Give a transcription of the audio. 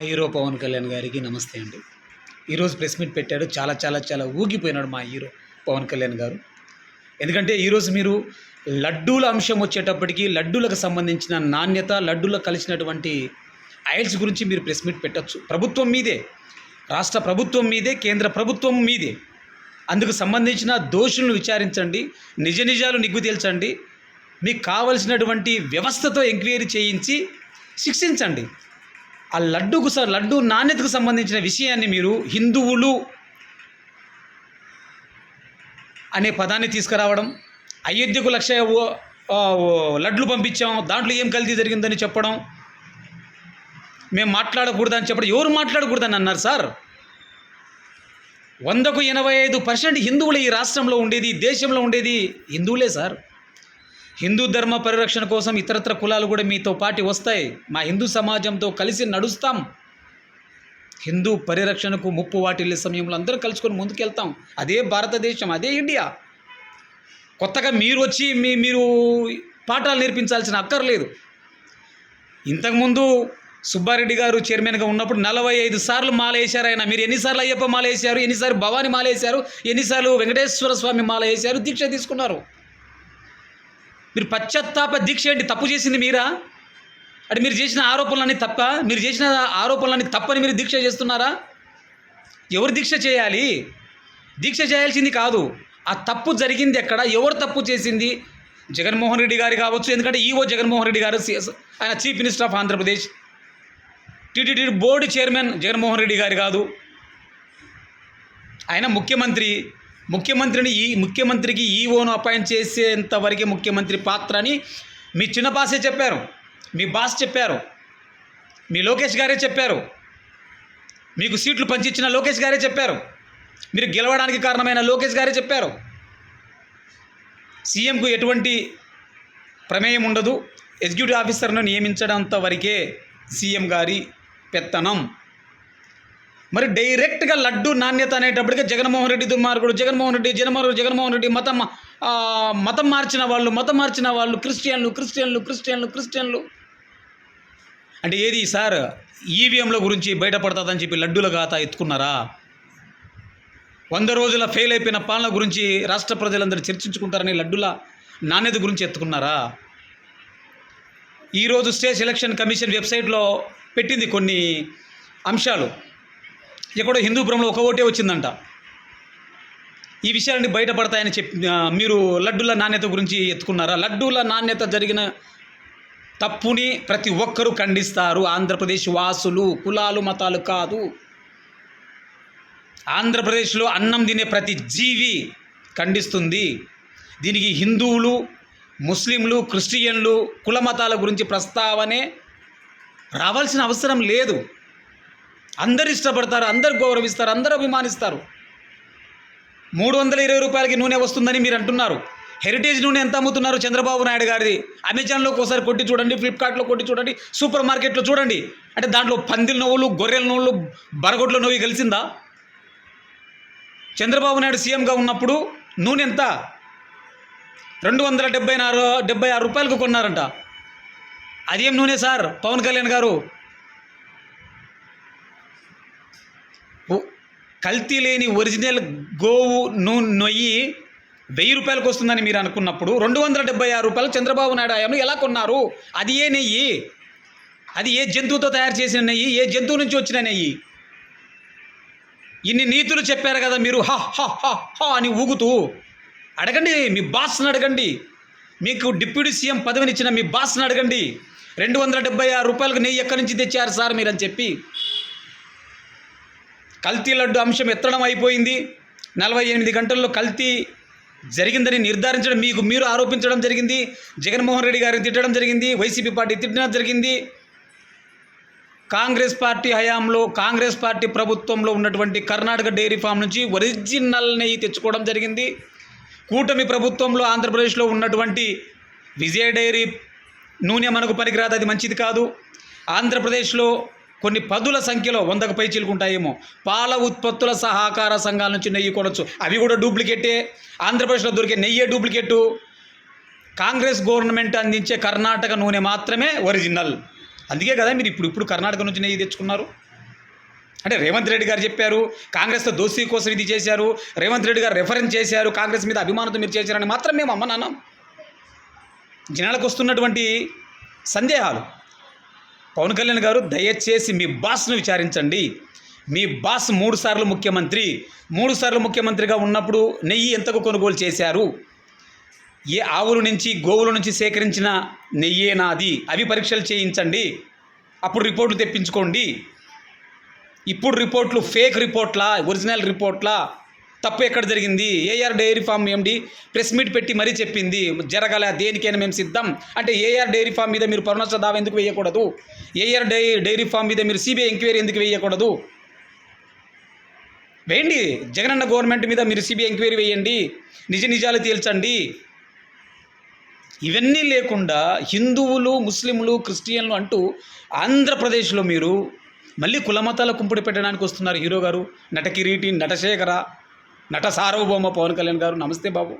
Hero Pawan Kalyan గారికి నమస్తే అండి. ఈరోజు ప్రెస్ మీట్ పెట్టాడు. చాలా చాలా చాలా ఊగిపోయినాడు మా హీరో పవన్ కళ్యాణ్ గారు. ఎందుకంటే ఈరోజు మీరు లడ్డూల అంశం వచ్చేటప్పటికి లడ్డూలకు సంబంధించిన నాణ్యత లడ్డూలకు కలిసినటువంటి ఐల్స్ గురించి మీరు ప్రెస్ మీట్ పెట్టచ్చు. ప్రభుత్వం మీదే రాష్ట్ర ప్రభుత్వం మీదే కేంద్ర ప్రభుత్వం మీదే. అందుకు సంబంధించిన దోషులను విచారించండి నిజ నిజాలు నిగ్గు తేల్చండి మీకు కావలసినటువంటి వ్యవస్థతో ఎంక్వైరీ చేయించి శిక్షించండి. ఆ లడ్డుకు లడ్డు నాణ్యతకు సంబంధించిన విషయాన్ని మీరు హిందువులు అనే పదాన్ని తీసుకురావడం అయోధ్యకు లక్ష లడ్లు పంపించాం దాంట్లో ఏం కల్తీ జరిగిందని చెప్పడం మేము మాట్లాడకూడదని చెప్పడం ఎవరు మాట్లాడకూడదని అన్నారు సార్? వందకు ఎనభై ఐదు పర్సెంట్ హిందువులు ఈ రాష్ట్రంలో ఉండేది దేశంలో ఉండేది హిందువులే సార్. హిందూ ధర్మ పరిరక్షణ కోసం ఇతరత్ర కులాలు కూడా మీతో పాటి వస్తాయి. మా హిందూ సమాజంతో కలిసి నడుస్తాం. హిందూ పరిరక్షణకు ముప్పు వాటిల్లే సమయంలో అందరూ కలుసుకొని ముందుకెళ్తాం. అదే భారతదేశం అదే ఇండియా. కొత్తగా మీరు వచ్చి మీ మీరు పాఠాలు నేర్పించాల్సిన అక్కర్లేదు. ఇంతకుముందు సుబ్బారెడ్డి గారు చైర్మన్గా ఉన్నప్పుడు నలభై ఐదు సార్లు మాల వేశారు ఆయన. మీరు ఎన్నిసార్లు అయ్యప్ప మాల వేశారు ఎన్నిసార్లు భవాని మాల వేశారు ఎన్నిసార్లు వెంకటేశ్వర స్వామి మాల వేశారు దీక్ష తీసుకున్నారు. మీరు పశ్చాత్తాప దీక్ష ఏంటి? తప్పు చేసింది మీరా? అంటే మీరు చేసిన ఆరోపణలన్నీ తప్ప మీరు చేసిన ఆరోపణలన్నీ తప్పని మీరు దీక్ష చేస్తున్నారా? ఎవరు దీక్ష చేయాలి? దీక్ష చేయాల్సింది కాదు ఆ తప్పు జరిగింది ఎక్కడ? ఎవరు తప్పు చేసింది? జగన్మోహన్ రెడ్డి గారు కావచ్చు ఎందుకంటే ఈవో జగన్మోహన్ రెడ్డి గారు ఆయన chief minister of Andhra Pradesh. TTD board chairman Jaganmohan Reddy గారు కాదు. ఆయన ముఖ్యమంత్రి. ముఖ్యమంత్రిని ఈ ముఖ్యమంత్రికి ఈఓను అపాయింట్ చేసేంత వరకే ముఖ్యమంత్రి పాత్ర అని మీ చిన్న బాసే చెప్పారు. మీ బాస్ చెప్పారు. మీ లోకేష్ గారే చెప్పారు. మీకు సీట్లు పంచిచ్చిన లోకేష్ గారే చెప్పారు. మీరు గెలవడానికి కారణమైన లోకేష్ గారే చెప్పారు. సీఎంకు ఎటువంటి ప్రమేయం ఉండదు. ఎగ్జిక్యూటివ్ ఆఫీసర్ను నియమించడంత వరకే సీఎం గారి పెత్తనం. మరి డైరెక్ట్గా లడ్డు నాణ్యత అనేటప్పటికీ జగన్మోహన్ రెడ్డి దుర్మార్గుడు జగన్మోహన్ రెడ్డి జగన్మోహన్ జగన్మోహన్ రెడ్డి మతం మతం మార్చిన వాళ్ళు మతం మార్చిన వాళ్ళు క్రిస్టియన్లు క్రిస్టియన్లు క్రిస్టియన్లు క్రిస్టియన్లు. అంటే ఏది సార్ ఈవీఎంల గురించి బయటపడుతుందని చెప్పి లడ్డూల గాత ఎత్తుకున్నారా? వంద రోజుల ఫెయిల్ అయిపోయిన పాలన గురించి రాష్ట్ర ప్రజలందరూ చర్చించుకుంటారని లడ్డుల నాణ్యత గురించి ఎత్తుకున్నారా? ఈరోజు స్టేట్ ఎలక్షన్ కమిషన్ వెబ్సైట్లో పెట్టింది కొన్ని అంశాలు. ఎక్కడో హిందూపురంలో ఒక ఓటే వచ్చిందంట. ఈ విషయాలన్నీ బయటపడతాయని చెప్పి మీరు లడ్డూల నాణ్యత గురించి ఎత్తుకున్నారా? లడ్డూల నాణ్యత జరిగిన తప్పుని ప్రతి ఒక్కరూ ఖండిస్తారు. ఆంధ్రప్రదేశ్ వాసులు కులాలు మతాలు కాదు. ఆంధ్రప్రదేశ్లో అన్నం తినే ప్రతి జీవి ఖండిస్తుంది. దీనికి హిందువులు ముస్లింలు క్రిస్టియన్లు కుల మతాల గురించి ప్రస్తావనే రావాల్సిన అవసరం లేదు. అందరు ఇష్టపడతారు అందరు గౌరవిస్తారు అందరూ అభిమానిస్తారు. మూడు వందల ఇరవై రూపాయలకి నూనె వస్తుందని మీరు అంటున్నారు. హెరిటేజ్ నూనె ఎంత అమ్ముతున్నారు చంద్రబాబు నాయుడు గారిది? అమెజాన్లో ఒకసారి కొట్టి చూడండి ఫ్లిప్కార్ట్లో కొట్టి చూడండి సూపర్ మార్కెట్లో చూడండి. అంటే దాంట్లో పందిల నవ్వులు గొర్రెల నవ్వులు బరగొడ్ల నవ్వు కలిసిందా చంద్రబాబు నాయుడు సీఎంగా ఉన్నప్పుడు నూనె ఎంత? రెండు వందల డెబ్బై ఆరు డెబ్బై ఆరు రూపాయలకు కొన్నారంట. అదేం నూనె సార్? పవన్ కళ్యాణ్ గారు కల్తీ లేని ఒరిజినల్ గోవు నూనె నొయ్యి వెయ్యి రూపాయలకు వస్తుందని మీరు అనుకున్నప్పుడు రెండు వందల డెబ్బై ఆరు రూపాయలు చంద్రబాబు నాయుడు హయాంలో ఎలా కొన్నారు? అది ఏ నెయ్యి? అది ఏ జంతువుతో తయారు చేసిన నెయ్యి? ఏ జంతువు నుంచి వచ్చిన నెయ్యి? ఇన్ని నీతులు చెప్పారు కదా మీరు. హ హ హ హ అని ఊగుతూ అడగండి మీ బాస్ని అడగండి. మీకు డిప్యూటీ సీఎం పదవినిచ్చిన మీ బాస్ని అడగండి. రెండు వందల డెబ్బై ఆరు రూపాయలకు నెయ్యి ఎక్కడి నుంచి తెచ్చారు సార్ మీరని చెప్పి కల్తీ లడ్డు అంశం ఎత్తడం అయిపోయింది. నలభై ఎనిమిది గంటల్లో కల్తీ జరిగిందని నిర్ధారించడం మీకు మీరు ఆరోపించడం జరిగింది. జగన్మోహన్ రెడ్డి గారిని తిట్టడం జరిగింది. వైసీపీ పార్టీ తిట్టడం జరిగింది. కాంగ్రెస్ పార్టీ హయాంలో కాంగ్రెస్ పార్టీ ప్రభుత్వంలో ఉన్నటువంటి కర్ణాటక డైరీ ఫామ్ నుంచి ఒరిజినల్ నెయ్యి తెచ్చుకోవడం జరిగింది. కూటమి ప్రభుత్వంలో ఆంధ్రప్రదేశ్లో ఉన్నటువంటి విజయ డైరీ నూనె మనకు పనికిరాదు అది మంచిది కాదు. ఆంధ్రప్రదేశ్లో కొన్ని పదుల సంఖ్యలో వందకు పై చిలుకుంటాయేమో. పాల ఉత్పత్తుల సహకార సంఘాల నుంచి నెయ్యి కొనొచ్చు. అవి కూడా డూప్లికేటే. ఆంధ్రప్రదేశ్లో దొరికే నెయ్యే డూప్లికేటు. కాంగ్రెస్ గవర్నమెంట్ అందించే కర్ణాటక నూనె మాత్రమే ఒరిజినల్. అందుకే కదా మీరు ఇప్పుడు ఇప్పుడు కర్ణాటక నుంచి నెయ్యి తెచ్చుకున్నారు. అంటే రేవంత్ రెడ్డి గారు చెప్పారు కాంగ్రెస్తో దోస్తీ కోసం ఇది చేశారు రేవంత్ రెడ్డి గారు రెఫరెన్స్ చేశారు కాంగ్రెస్ మీద అభిమానంతో మీరు చేశారని మాత్రం మేము అమ్మనాన్నాం జనాలకు వస్తున్నటువంటి సందేహాలు. పవన్ కళ్యాణ్ గారు దయచేసి మీ బాస్ను విచారించండి. మీ బాస్ మూడు సార్లు ముఖ్యమంత్రి. మూడు సార్లు ముఖ్యమంత్రిగా ఉన్నప్పుడు నెయ్యి ఎంతకు కొనుగోలు చేశారు? ఏ ఆవుల నుంచి గోవుల నుంచి సేకరించిన నెయ్యే నాది? అవి పరీక్షలు చేయించండి. అప్పుడు రిపోర్ట్లు తెప్పించుకోండి. ఇప్పుడు రిపోర్ట్లు ఫేక్ రిపోర్ట్లా ఒరిజినల్ రిపోర్ట్లా? తప్పు ఎక్కడ జరిగింది? AR dairy farm MD press meet పెట్టి మరీ చెప్పింది. జరగల దేనికైనా మేము సిద్ధం. అంటే ఏఆర్ డైరీ ఫామ్ మీద మీరు పరుణోత్సవ దావా ఎందుకు వేయకూడదు? ఏఆర్ డై డైరీ ఫామ్ మీద మీరు సిబిఐ ఎంక్వైరీ ఎందుకు వేయకూడదు? వేయండి. జగనన్న గవర్నమెంట్ మీద మీరు సిబిఐ ఎంక్వైరీ వేయండి. నిజ నిజాలు తేల్చండి. ఇవన్నీ లేకుండా హిందువులు ముస్లింలు క్రిస్టియన్లు అంటూ ఆంధ్రప్రదేశ్లో మీరు మళ్ళీ కులమతాల కుంపుడు పెట్టడానికి వస్తున్నారు హీరో గారు. నటకిరీటి నటశేఖర నట సార్వభౌమ పవన్ కళ్యాణ్ గారు. నమస్తే బాబు.